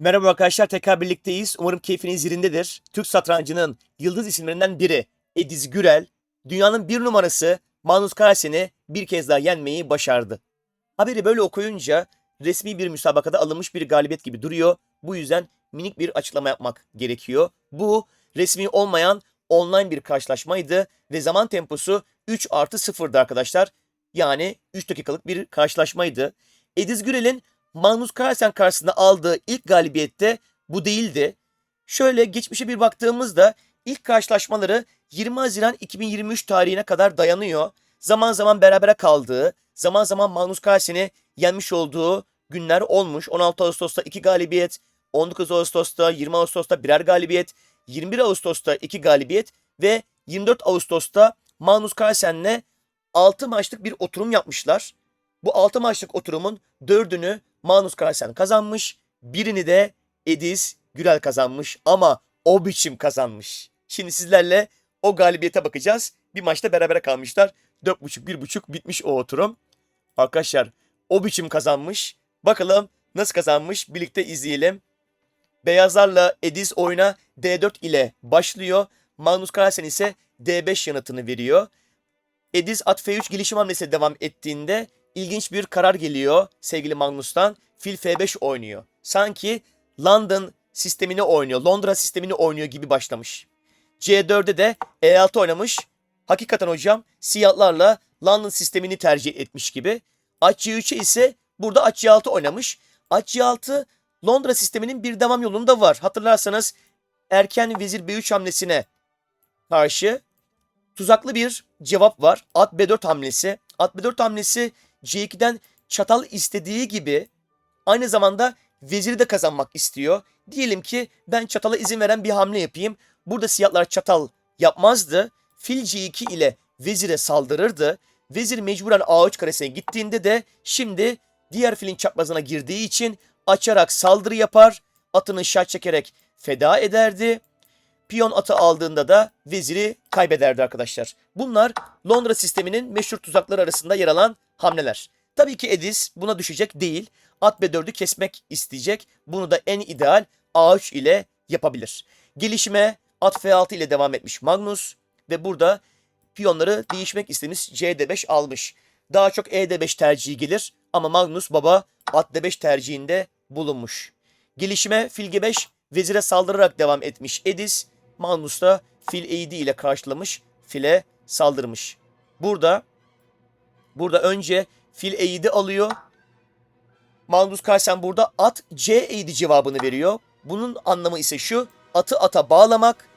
Merhaba arkadaşlar tekrar birlikteyiz. Umarım keyfiniz yerindedir. Türk satrancının yıldız isimlerinden biri Ediz Gürel, dünyanın bir numarası Magnus Carlsen'i bir kez daha yenmeyi başardı. Haberi böyle okuyunca resmi bir müsabakada alınmış bir galibiyet gibi duruyor. Bu yüzden minik bir açıklama yapmak gerekiyor. Bu resmi olmayan online bir karşılaşmaydı ve zaman temposu 3 artı 0'dı arkadaşlar. Yani 3 dakikalık bir karşılaşmaydı. Ediz Gürel'in Magnus Carlsen karşısında aldığı ilk galibiyette bu değildi. Şöyle geçmişe bir baktığımızda ilk karşılaşmaları 20 Haziran 2023 tarihine kadar dayanıyor. Zaman zaman berabere kaldığı, zaman zaman Magnus Carlsen'i yenmiş olduğu günler olmuş. 16 Ağustos'ta 2 galibiyet, 19 Ağustos'ta, 20 Ağustos'ta birer galibiyet, 21 Ağustos'ta 2 galibiyet ve 24 Ağustos'ta Magnus Carlsen'le 6 maçlık bir oturum yapmışlar. Bu 6 maçlık oturumun 4'ünü Magnus Carlsen kazanmış. Birini de Ediz Gürel kazanmış ama o biçim kazanmış. Şimdi sizlerle o galibiyete bakacağız. Bir maçta berabere kalmışlar. 4.5-1.5 bitmiş o oturum. Arkadaşlar o biçim kazanmış. Bakalım nasıl kazanmış birlikte izleyelim. Beyazlarla Ediz oyuna D4 ile başlıyor. Magnus Carlsen ise D5 yanıtını veriyor. Ediz at F3 gelişim hamlesi devam ettiğinde ilginç bir karar geliyor sevgili Magnus'tan. Fil F5 oynuyor. Sanki London sistemini oynuyor, Londra sistemini oynuyor gibi başlamış. C4'de de E6 oynamış. Hakikaten hocam siyahlarla London sistemini tercih etmiş gibi. At C3'e ise burada at C6 oynamış. At C6 Londra sisteminin bir devam yolunda var. Hatırlarsanız erken vezir B3 hamlesine karşı tuzaklı bir cevap var. At B4 hamlesi. At B4 hamlesi C2'den çatal istediği gibi aynı zamanda veziri de kazanmak istiyor. Diyelim ki ben çatala izin veren bir hamle yapayım. Burada siyahlar çatal yapmazdı. Fil C2 ile vezire saldırırdı. Vezir mecburen A3 karesine gittiğinde de şimdi diğer filin çaprazına girdiği için açarak saldırı yapar. Atını şah çekerek feda ederdi. Piyon atı aldığında da veziri kaybederdi arkadaşlar. Bunlar Londra sisteminin meşhur tuzakları arasında yer alan hamleler. Tabii ki Edis buna düşecek değil. At B4'ü kesmek isteyecek. Bunu da en ideal A3 ile yapabilir. Gelişime at F6 ile devam etmiş Magnus ve burada piyonları değişmek istemiş CD5 almış. Daha çok ED5 tercihi gelir ama Magnus baba at D5 tercihinde bulunmuş. Gelişime fil G5 vezire saldırarak devam etmiş Edis. Magnus da fil E7 ile karşılamış, file saldırmış. Burada burada önce fil E7 alıyor. Magnus Carlsen burada at C7 cevabını veriyor. Bunun anlamı ise şu. Atı ata bağlamak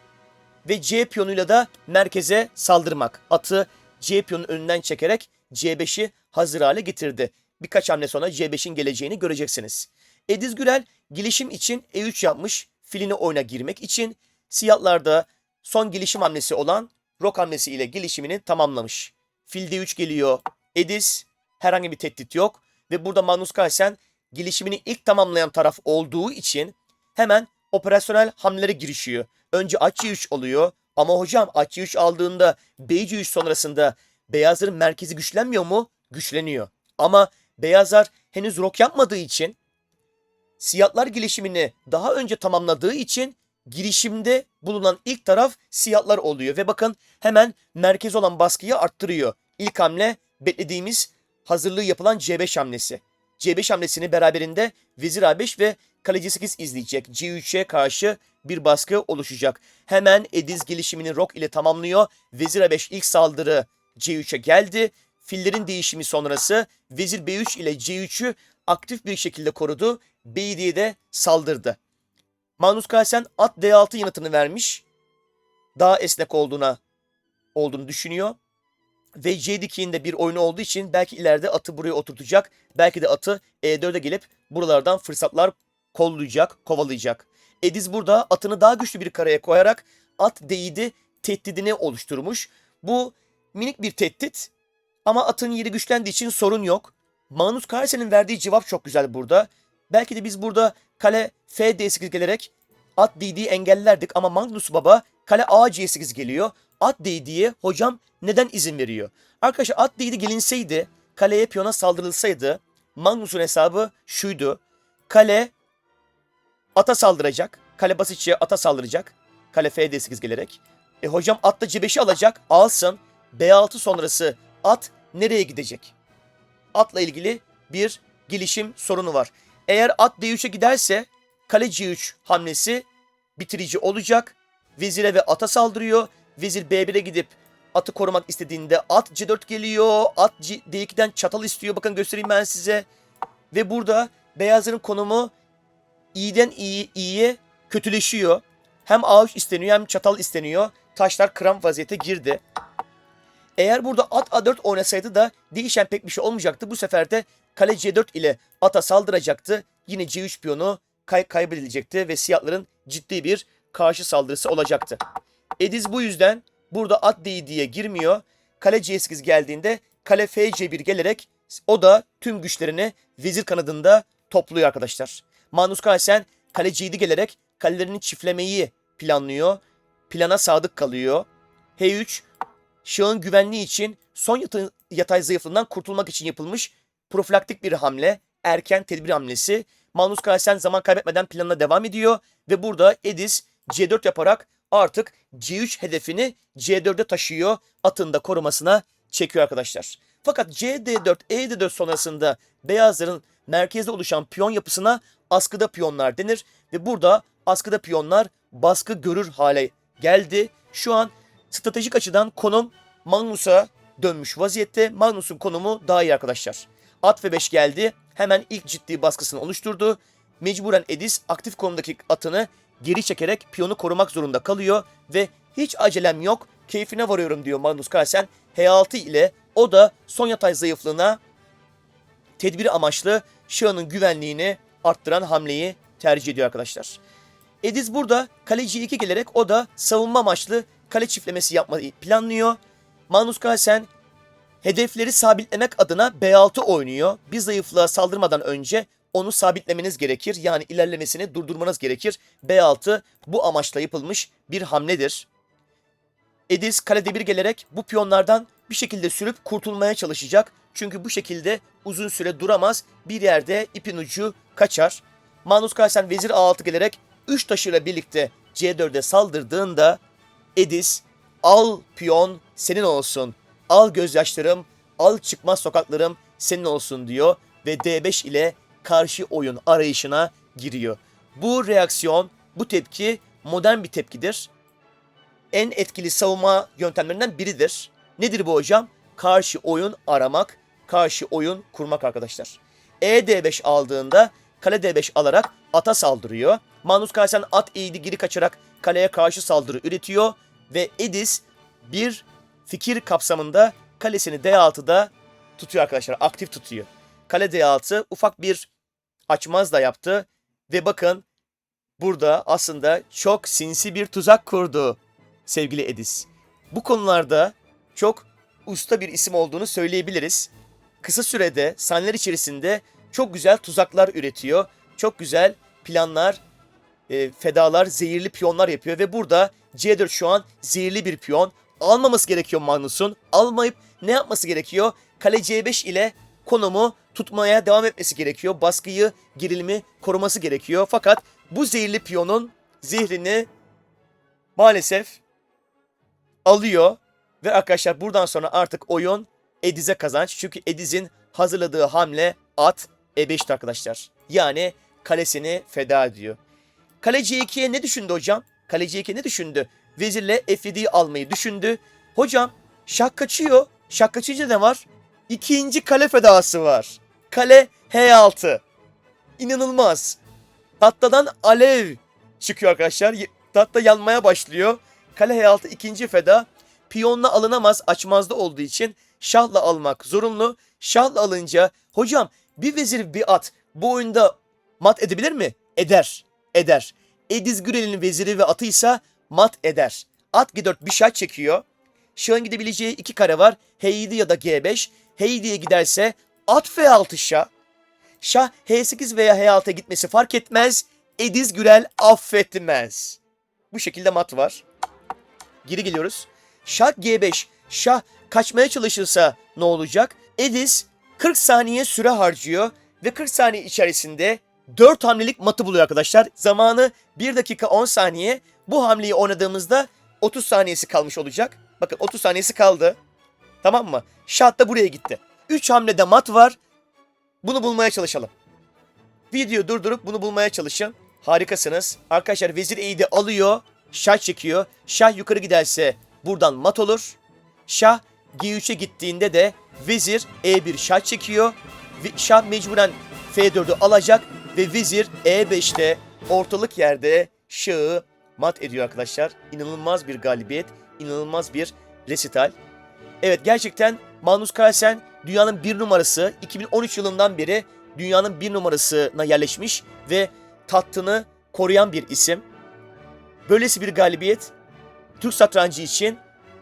ve C piyonuyla da merkeze saldırmak. Atı C piyonun önünden çekerek C5'i hazır hale getirdi. Birkaç hamle sonra C5'in geleceğini göreceksiniz. Ediz Gürel gelişim için E3 yapmış. Filini oyuna girmek için siyahlar da son gelişim hamlesi olan rok hamlesi ile gelişimini tamamlamış. Fil D3 geliyor. Ediz herhangi bir tehdit yok ve burada Magnus Carlsen gelişimini ilk tamamlayan taraf olduğu için hemen operasyonel hamlelere girişiyor. Önce at C3 oluyor ama hocam at C3 aldığında B C3 sonrasında beyazların merkezi güçlenmiyor mu? Güçleniyor. Ama beyazlar henüz rok yapmadığı için siyahlar gelişimini daha önce tamamladığı için girişimde bulunan ilk taraf siyahlar oluyor. Ve bakın hemen merkez olan baskıyı arttırıyor. İlk hamle beklediğimiz hazırlığı yapılan C5 hamlesi. C5 hamlesini beraberinde vezir A5 ve kaleci 8 izleyecek. C3'e karşı bir baskı oluşacak. Hemen Ediz gelişimini rok ile tamamlıyor. Vezir A5 ilk saldırı C3'e geldi. Fillerin değişimi sonrası vezir B3 ile C3'ü aktif bir şekilde korudu. B7'ye de saldırdı. Magnus Carlsen at D6 yanıtını vermiş. Daha esnek olduğuna olduğunu düşünüyor. Ve C dikiğinde bir oyunu olduğu için belki ileride atı buraya oturtacak. Belki de atı E4'e gelip buralardan fırsatlar kollayacak, kovalayacak. Ediz burada atını daha güçlü bir kareye koyarak at D7 tehdidini oluşturmuş. Bu minik bir tehdit ama atın yeri güçlendiği için sorun yok. Magnus Carlsen'in verdiği cevap çok güzel burada. Belki de biz burada kale F D8 gelerek at D7'yi engellerdik ama Magnus Baba kale A C8 geliyor. D7'ye hocam neden izin veriyor? Arkadaşlar D7 gelinseydi kaleye piyona saldırılsaydı Magnus'un hesabı şuydu. Kale ata saldıracak. Kale basitçe ata saldıracak. Kale F8 gelerek. E hocam at da C5'i alacak. Alsın. B6 sonrası at nereye gidecek? Atla ilgili bir gelişim sorunu var. Eğer at D3'e giderse kale C3 hamlesi bitirici olacak. Vezire ve ata saldırıyor. Vezir B1'e gidip atı korumak istediğinde at C4 geliyor. At C- D2'den çatal istiyor. Bakın göstereyim ben size. Ve burada beyazların konumu iyiden iyi iyiye kötüleşiyor. Hem ağaç isteniyor hem çatal isteniyor. Taşlar kram vaziyete girdi. Eğer burada at A4 oynasaydı da değişen pek bir şey olmayacaktı. Bu sefer de kale C4 ile ata saldıracaktı. Yine C3 piyonu kay kaybedilecekti ve siyahların ciddi bir karşı saldırısı olacaktı. Ediz bu yüzden burada D diye girmiyor. Kale C8 geldiğinde kale FC1 gelerek o da tüm güçlerini vezir kanadında topluyor arkadaşlar. Magnus Carlsen kale C7 gelerek kalelerini çiftlemeyi planlıyor. Plana sadık kalıyor. H3 Şahın güvenliği için son yatay, yatay zayıflığından kurtulmak için yapılmış profilaktik bir hamle, erken tedbir hamlesi. Magnus Carlsen zaman kaybetmeden planına devam ediyor ve burada Edis C4 yaparak artık C3 hedefini C4'e taşıyor. Atın da korumasına çekiyor arkadaşlar. Fakat CD4, E4 sonrasında beyazların merkezde oluşan piyon yapısına askıda piyonlar denir ve burada askıda piyonlar baskı görür hale geldi. Şu an stratejik açıdan konum Magnus'a dönmüş vaziyette. Magnus'un konumu daha iyi arkadaşlar. At ve 5 geldi. Hemen ilk ciddi baskısını oluşturdu. Mecburen Edis aktif konumdaki atını geri çekerek piyonu korumak zorunda kalıyor ve hiç acelem yok keyfine varıyorum diyor Magnus Carlsen. H6 ile o da son yatay zayıflığına tedbir amaçlı Şah'ın güvenliğini arttıran hamleyi tercih ediyor arkadaşlar. Ediz burada kaleci 2 gelerek o da savunma amaçlı kale çiftlemesi yapmayı planlıyor. Magnus Carlsen hedefleri sabitlemek adına B6 oynuyor. Bir zayıflığa saldırmadan önce onu sabitlemeniz gerekir. Yani ilerlemesini durdurmanız gerekir. B6 bu amaçla yapılmış bir hamledir. Ediz kalede bir gelerek bu piyonlardan bir şekilde sürüp kurtulmaya çalışacak. Çünkü bu şekilde uzun süre duramaz. Bir yerde ipin ucu kaçar. Magnus Carlsen vezir A6 gelerek 3 taşıyla birlikte C4'e saldırdığında Edis al piyon senin olsun. Al gözyaşlarım, al çıkmaz sokaklarım senin olsun diyor ve D5 ile karşı oyun arayışına giriyor. Bu reaksiyon, bu tepki modern bir tepkidir. En etkili savunma yöntemlerinden biridir. Nedir bu hocam? Karşı oyun aramak, karşı oyun kurmak arkadaşlar. E D5 aldığında kale D5 alarak ata saldırıyor. Magnus Carlsen at eğdi geri kaçarak kaleye karşı saldırı üretiyor ve Edis bir fikir kapsamında kalesini D6'da tutuyor arkadaşlar. Aktif tutuyor. Kale D6 ufak bir açmaz da yaptı ve bakın burada aslında çok sinsi bir tuzak kurdu sevgili Edis. Bu konularda çok usta bir isim olduğunu söyleyebiliriz. Kısa sürede, saniyeler içerisinde çok güzel tuzaklar üretiyor. Çok güzel planlar, e, fedalar, zehirli piyonlar yapıyor ve burada C4 şu an zehirli bir piyon. Almaması gerekiyor Magnus'un. Almayıp ne yapması gerekiyor? Kale C5 ile konumu tutmaya devam etmesi gerekiyor. Baskıyı, gerilimi koruması gerekiyor. Fakat bu zehirli piyonun zehrini maalesef alıyor. Ve arkadaşlar buradan sonra artık oyun Ediz'e kazanç. Çünkü Ediz'in hazırladığı hamle at E5'ti arkadaşlar. Yani kalesini feda ediyor. Kale C2'ye ne düşündü hocam? Kale C2 ne düşündü? Vezirle F7'yi almayı düşündü. Hocam şah kaçıyor. Şah kaçınca ne var? İkinci kale fedası var. Kale H6. İnanılmaz. Tahtadan alev çıkıyor arkadaşlar. Tahta yanmaya başlıyor. Kale H6 ikinci feda. Piyonla alınamaz açmazda olduğu için şahla almak zorunlu. Şahla alınca hocam bir vezir bir at bu oyunda mat edebilir mi? Eder. Eder. Ediz Gürel'in veziri ve atıysa mat eder. At G4 bir şah çekiyor. Şahın gidebileceği iki kare var. H7 ya da G5. H7'ye giderse at F6 şah. Şah H8 veya H6'ya gitmesi fark etmez. Ediz Gürel affetmez. Bu şekilde mat var. Geri geliyoruz. Şah G5. Şah kaçmaya çalışırsa ne olacak? Ediz 40 saniye süre harcıyor ve 40 saniye içerisinde 4 hamlelik matı buluyor arkadaşlar. Zamanı 1 dakika 10 saniye. Bu hamleyi oynadığımızda 30 saniyesi kalmış olacak. Bakın 30 saniyesi kaldı. Tamam mı? Şah da buraya gitti. 3 hamlede mat var. Bunu bulmaya çalışalım. Video durdurup bunu bulmaya çalışın. Harikasınız. Arkadaşlar vezir eğdi alıyor. Şah çekiyor. Şah yukarı giderse buradan mat olur. Şah G3'e gittiğinde de vezir E1 şah çekiyor. Şah mecburen F4'ü alacak ve vezir E5'te ortalık yerde şahı mat ediyor arkadaşlar. İnanılmaz bir galibiyet, inanılmaz bir resital. Evet gerçekten Magnus Carlsen dünyanın bir numarası 2013 yılından beri dünyanın bir numarasına yerleşmiş ve tahtını koruyan bir isim. Böylesi bir galibiyet Türk satrancı için,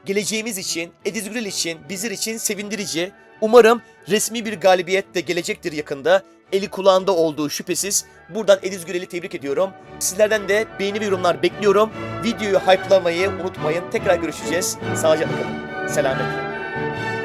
geleceğimiz için, Ediz Gürel için, bizler için sevindirici. Umarım resmi bir galibiyet de gelecektir yakında. Eli kulağında olduğu şüphesiz. Buradan Ediz Gürel'i tebrik ediyorum. Sizlerden de beğeni ve yorumlar bekliyorum. Videoyu hype'lamayı unutmayın. Tekrar görüşeceğiz. Sağlıcakla kalın. सलामत